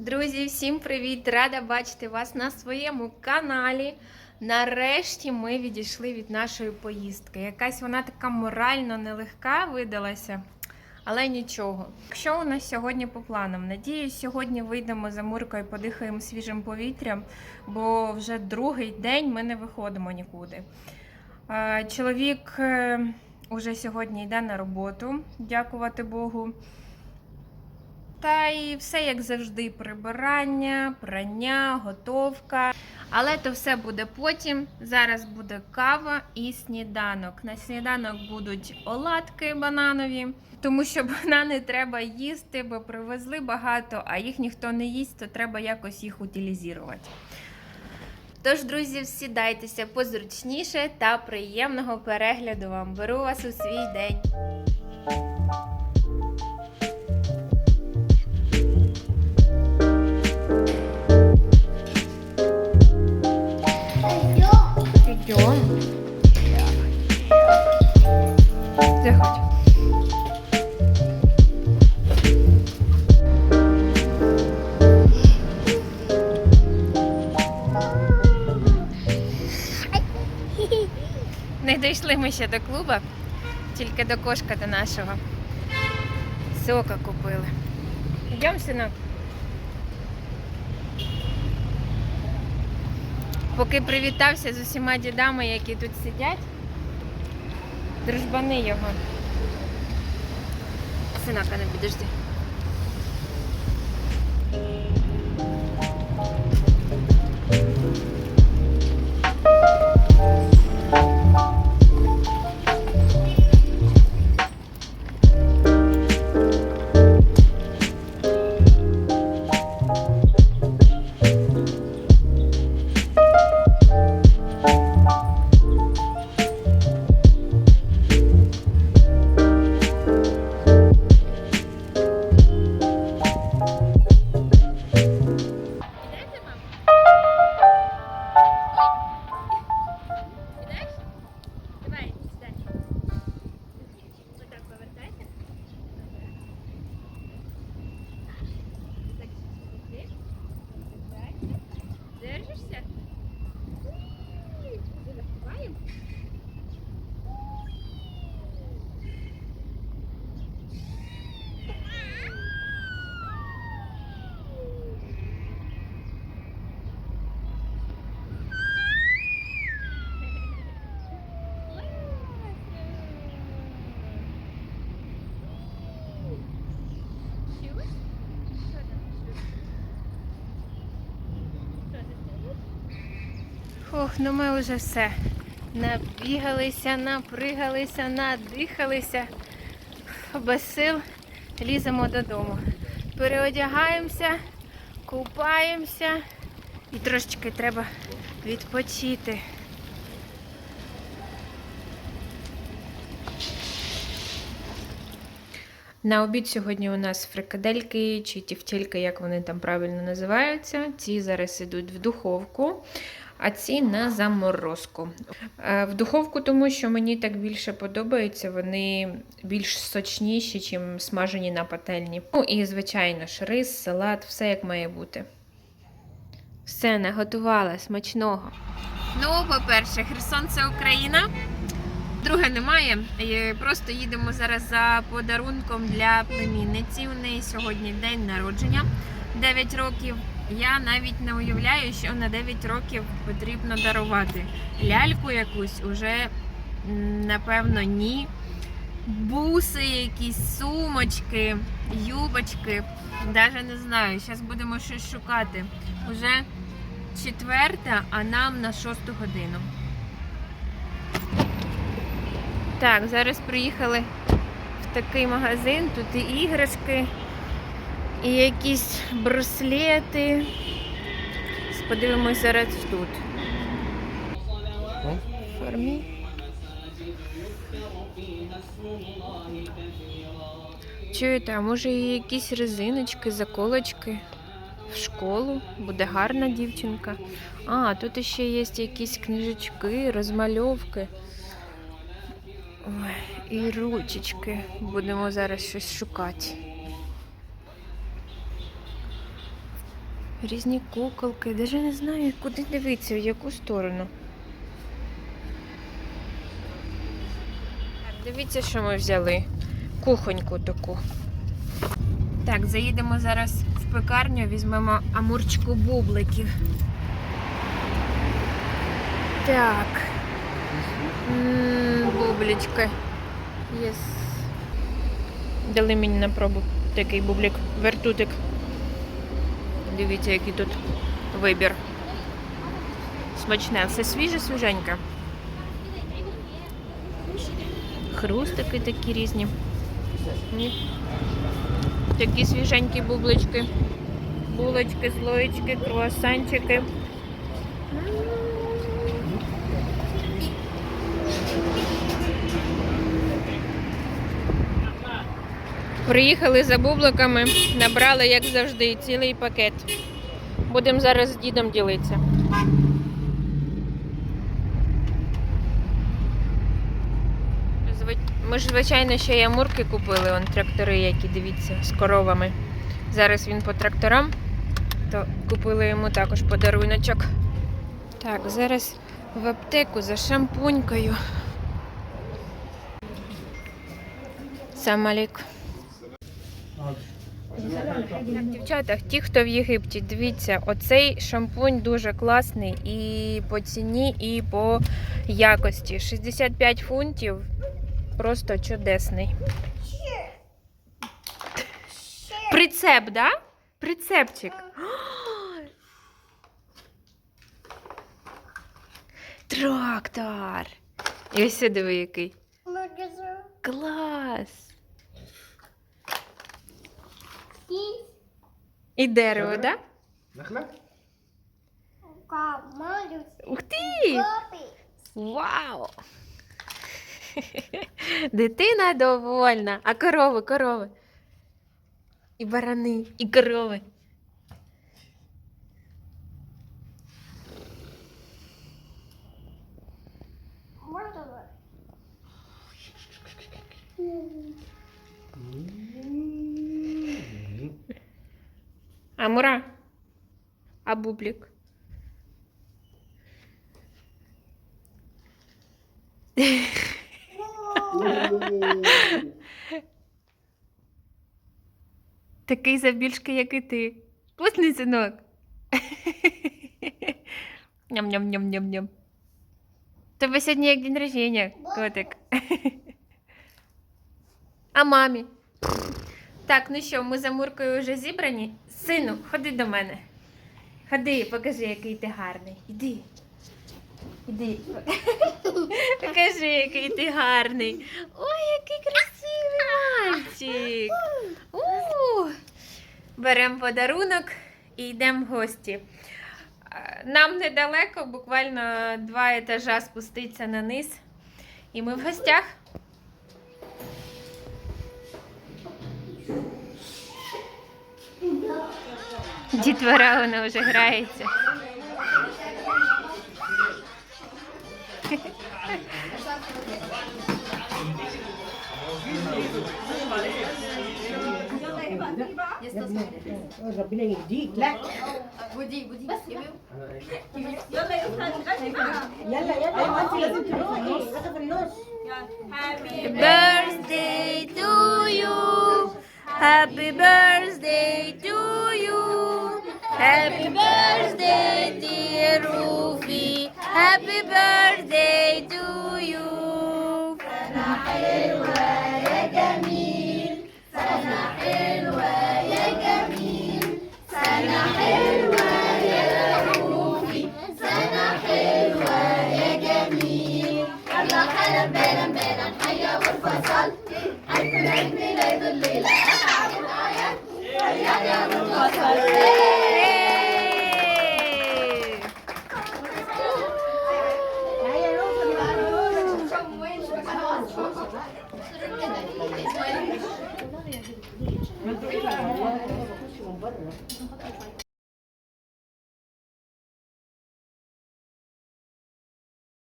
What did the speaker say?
Друзі, всім привіт! Рада бачити вас на своєму каналі. Нарешті ми відійшли від нашої поїздки. Якась вона така морально нелегка видалася, але нічого. Що у нас сьогодні по планам? Надіюсь, сьогодні вийдемо за Муркою, подихаємо свіжим повітрям, бо вже другий день ми не виходимо нікуди. Чоловік е, уже сьогодні йде на роботу, дякувати Богу. Та і все як завжди: прибирання, прання, готовка. Але то все буде потім. Зараз буде кава і сніданок. На сніданок будуть оладки бананові, тому що банани треба їсти, бо привезли багато, а їх ніхто не їсть, то треба якось їх утилізувати. Тож, друзі, сідайтеся позручніше та приємного перегляду вам. Беру вас у свій день. Идем. Заходь. Не дійшли ми ще до клуба, тільки до кошка до нашого. Сока купили. Йдемо, синок. Поки привітався з усіма дідами, які тут сидять. Дружбани його. Синака, не підожди. Ох, ну ми вже все. Набігалися, напригалися, надихалися. Без сил ліземо додому. Переодягаємося, купаємося і трошечки треба відпочити. На обід сьогодні у нас фрикадельки чи тівтільки, як вони там правильно називаються. Ці зараз йдуть в духовку, а ці на заморозку. Е, В духовку, тому що мені так більше подобається, вони більш сочніші, ніж смажені на пательні. Ну і, звичайно ж, рис, салат, все як має бути. Все, наготувала смачного. Ну, по-перше, Херсон це Україна. Друге немає. Просто їдемо зараз за подарунком для племінниці. У неї сьогодні день народження 9 років. Я навіть не уявляю, що на 9 років потрібно дарувати. Ляльку якусь уже напевно ні. Буси, якісь сумочки, юбочки. Навіть не знаю. Зараз будемо щось шукати. Уже четверта, а нам на шосту годину. Так, зараз приїхали в такий магазин. Тут і іграшки, і якісь браслети. Подивимось зараз тут. Формі. Чуєте, а може і якісь резиночки, заколочки в школу? Буде гарна дівчинка. А, тут ще є якісь книжечки, розмальовки. Ой, і ручечки. Будемо зараз щось шукати. Різні куколки. Даже не знаю, куди дивитися, в яку сторону. Так, дивіться, що ми взяли. Кухоньку таку. Так, заїдемо зараз в пекарню, візьмемо амурчику бубликів. Так. М, Бублички. Єс. Дали мені на пробу такий бублик, вертутик. Дивіться, який тут вибір. Смачне, все свіже, свіженьке. Хрустики такі різні. Ні. Такі свіженькі бублички. Булочки, злоєчки, круасанчики. Приїхали за бубликами, набрали, як завжди, цілий пакет. Будемо зараз з дідом ділитися. Ми ж, звичайно, ще й амурки купили, он трактори, які дивіться, з коровами. Зараз він по тракторам, то купили йому також подаруночок. Так, зараз в аптеку за шампунькою. Самалік. Дівчата, ті, хто в Єгипті, дивіться, оцей шампунь дуже класний і по ціні, і по якості. 65 фунтів. Просто чудесний. Прицеп, да? Прицепчик. Трактор. І ось сюди диви який. Клас. І дерево, так? Да? Нахлеб? Ух ти! Вау! Дитина довольна, а корови, корови. І барани, і корови. Можна? А мура? А бублік? Такий завбільшки, як і ти. Вкусний синок. Ням-ням-ням-ням-ням. Тебе сьогодні як день рождения, котик. А мамі? Так, ну що, ми за Муркою вже зібрані. Сину, ходи до мене. Ходи, покажи, який ти гарний. Іди. Іди. Покажи, який ти гарний. Ой, який красивий мальчик. Беремо подарунок і йдемо в гості. Нам недалеко, буквально два етажа спуститься на низ. І ми в гостях. Дітвора вона вже грається. Happy birthday to you. Happy birthday. Happy birthday, dear Rufi. Happy birthday